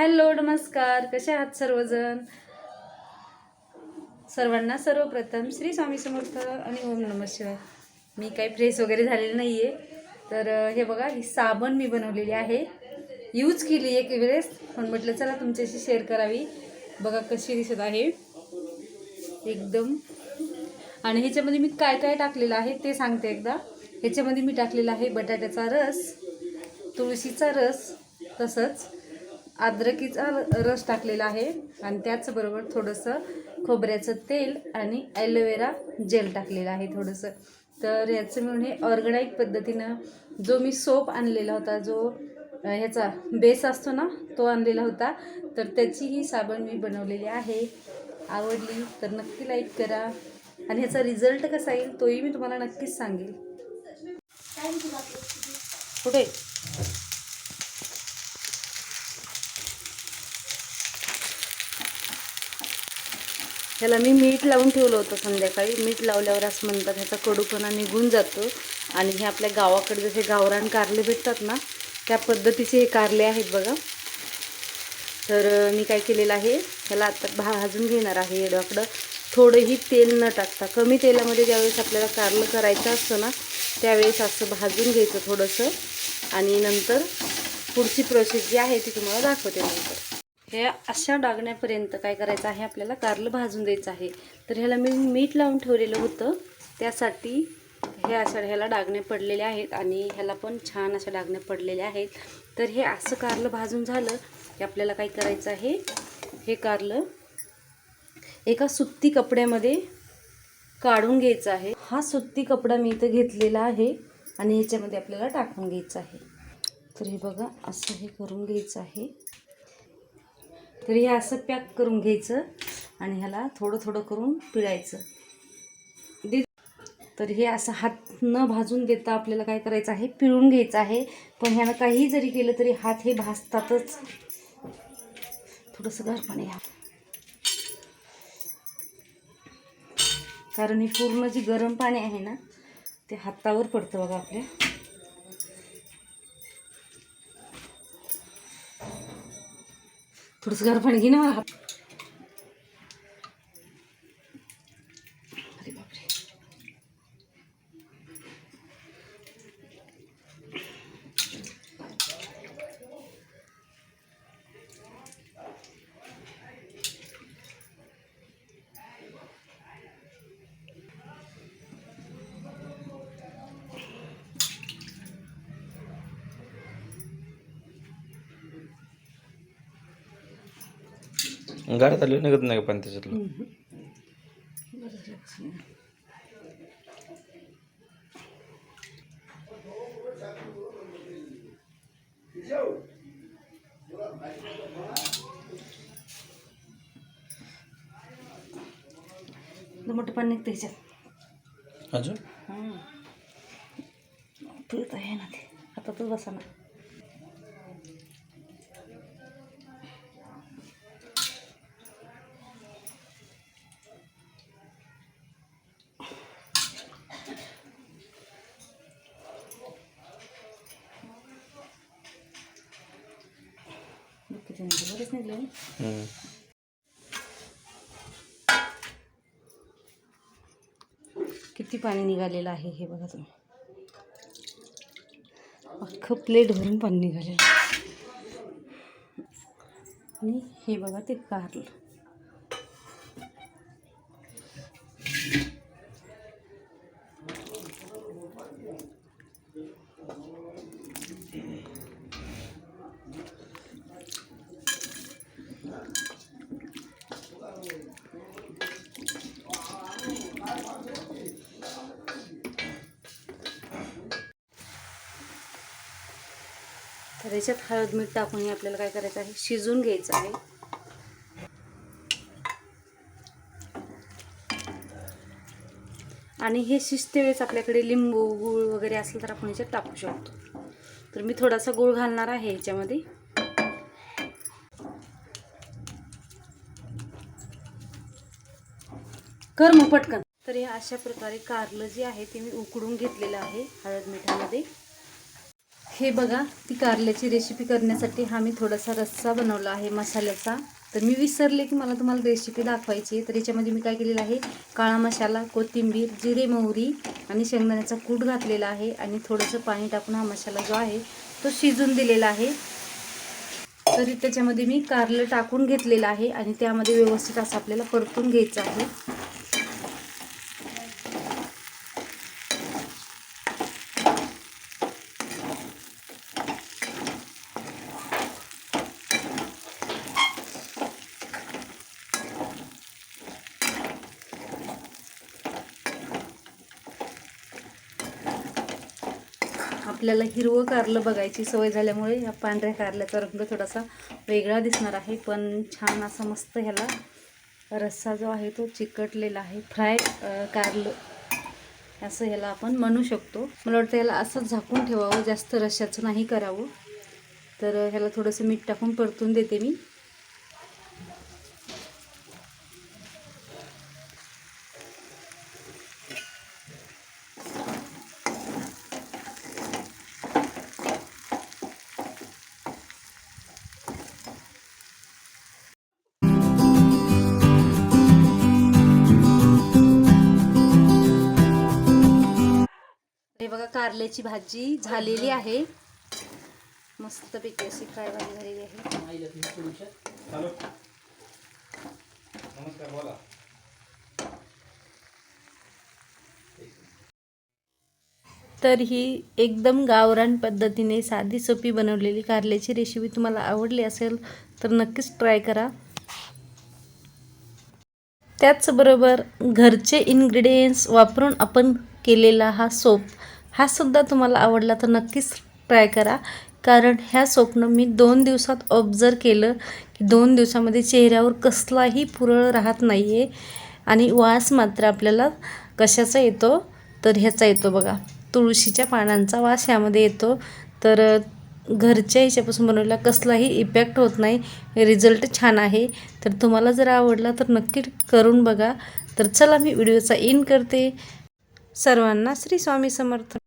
Hello नमस्कार. कसे आहात सर्वजण? सर्वांना सर्वप्रथम श्री स्वामी समर्थ आणि ओम नमस्कार शिवाय. मी काही फ्रेश वगैरे झालेली नाही आहे तर हे बघा ही साबण मी बनवलेली आहे. यूज केली एक वेळेस पण म्हटलं चला तुमच्याशी शेअर करावी. बघा कशी दिसत आहे. एकदम. आणि ह्याच्यामध्ये मी काय काय टाकलेलं आहे ते सांगते एकदा. ह्याच्यामध्ये मी टाकलेला आहे बटाट्याचा रस तुळशीचा रस तसंच. अद्रकीचा रस टाकलेला आहे आणि त्याचबरोबर थोडंसं खोबऱ्याचं तेल आणि ॲलोवेरा जेल टाकलेलं आहे थोडंसं. तर याचं मिळून हे ऑर्गनाईक पद्धतीनं जो मी सोप आणलेला होता जो ह्याचा बेस असतो ना तो आणलेला होता तर त्याची ही साबण मी बनवलेली आहे. आवडली तर नक्की लाईक करा. आणि ह्याचा रिझल्ट कसा येईल तोही मी तुम्हाला नक्कीच सांगेल. कुठे? ह्याला मी मीठ लावून ठेवलं होतं संध्याकाळी. मीठ लावल्यावर असं म्हणतात ह्याचा कडूपणा निघून जातो. आणि हे आपल्या गावाकडे जसे गावरान कारले भेटतात ना त्या पद्धतीचे हे कारले आहेत बघा. तर मी काय केलेलं आहे ह्याला आता भाजून घेणार आहे येडवाकडं थोडंही तेल न टाकता कमी तेलामध्ये ज्यावेळेस आपल्याला कारलं करायचं असतं ना त्यावेळेस असं भाजून घ्यायचं थोडंसं. आणि नंतर पुढची प्रोसेस जी आहे ती तुम्हाला दाखवते नंतर. हे अशा डागण्यापर्यंत काय करायचं आहे? आपल्याला कारलं भाजून द्यायचं आहे. तर ह्याला मी मीठ लावून ठेवलेलं होतं. त्यासाठी हे अशा ह्याला डागणे पडलेले आहेत आणि ह्याला पण छान अशा डागण्या पडलेल्या आहेत. तर हे असं कारलं भाजून झालं की आपल्याला काय करायचं आहे? हे कारलं एका सुत्ती कपड्यामध्ये काढून घ्यायचं आहे. हा सुत्ती कपडा मी इथं घेतलेला आहे आणि ह्याच्यामध्ये आपल्याला टाकून घ्यायचं आहे. तर हे बघा असं हे करून घ्यायचं आहे. तर हे असं पॅक करून घ्यायचं आणि ह्याला थोडं थोडं करून पिळायचं. दि तर हे असं हात न भाजून देता आपल्याला काय करायचं आहे? पिळून घ्यायचं आहे. पण ह्यानं काही जरी केलं तरी हात हे भाजतातच. थोडंसं गार पाणी घ्या. कारण हे पूर्ण जे गरम पाणी आहे ना ते हातावर पडतं बघा आपल्या. थोडंसं गार पाणी घे ना. मला गाड्यात आली निघत नाही का पण त्याच्यातलं? मोठं पाणी निघतं ह्याच्यात. अजून? पिळत आहे ना ते. हातातच बसा ना. किती. बरेच निघले. हम्म. किती पाणी निघालेलं आहे हे बघा तुम्ही अख्खं प्लेट भरून पाणी निघालेलं. आणि हे बघा ते कारलं तर याच्यात हळद मीठ टाकून हे आपल्याला काय करायचं आहे? शिजून घ्यायचं आहे. आणि हे शिजते वेळेस आपल्याकडे लिंबू गूळ वगैरे असलं तर आपण याच्यात टाकू शकतो. तर मी थोडासा गूळ घालणार आहे याच्यामध्ये. कर मग पटकन. तर हे अशा प्रकारे कारलं जे आहे ते मी उकडून घेतलेलं आहे हळद मिठामध्ये हे बघा ती कारल्याची रेसिपी करण्यासाठी हा मी थोडासा रस्सा बनवला आहे मसाल्याचा. तर मी विसरले की मला तुम्हाला रेसिपी दाखवायची आहे. तर याच्यामध्ये मी काय केलेलं आहे काळा मसाला कोथिंबीर जिरे मोहरी आणि शेंगदाण्याचा कूट घातलेला आहे आणि थोडंसं पाणी टाकून हा मसाला जो आहे तो शिजून दिलेला आहे. तरी त्याच्यामध्ये मी कारलं टाकून घेतलेलं आहे आणि त्यामध्ये व्यवस्थित असं आपल्याला परतून घ्यायचं आहे. आपल्याला हिरवं कारलं बघायची सवय झाल्यामुळे या पांढऱ्या कारल्याचा रंग थोडासा वेगळा दिसणार आहे पण छान असा मस्त ह्याला रस्सा जो आहे तो चिकटलेला आहे. फ्राय कारलं असं ह्याला आपण म्हणू शकतो. मला वाटतं ह्याला असं झाकून ठेवावं जास्त रश्शाचं नाही करावं. तर ह्याला थोडंसं मीठ टाकून परतून देते मी. बघा कारल्याची भाजी झालेली आहे. मस्तपैकी अशी फ्राय भाजी झालेली आहे. तर ही एकदम गावरान पद्धतीने साधी सोपी बनवलेली कारल्याची रेसिपी तुम्हाला आवडली असेल तर नक्कीच ट्राय करा. त्याचबरोबर घरचे इन्ग्रेडियंट्स वापरून आपण केलेला हा सोप हा सुद्धा तुम्हाला आवडला तर नक्कीच ट्राय करा. कारण ह्या स्वप्न मी दोन दिवसात ऑब्झर्व केलं की दोन दिवसामध्ये चेहऱ्यावर कसलाही पुरळ राहत नाही आहे आणि वास मात्र आपल्याला कशाचा येतो? तर ह्याचा येतो बघा. तुळशीच्या पानांचा वास ह्यामध्ये येतो. तर घरच्या ह्याच्यापासून बनवलेला कसलाही इफेक्ट होत नाही. रिझल्ट छान आहे. तर तुम्हाला जर आवडला तर नक्की करून बघा. तर चला मी व्हिडिओचा इन करते. सर्वांना श्री स्वामी समर्थ.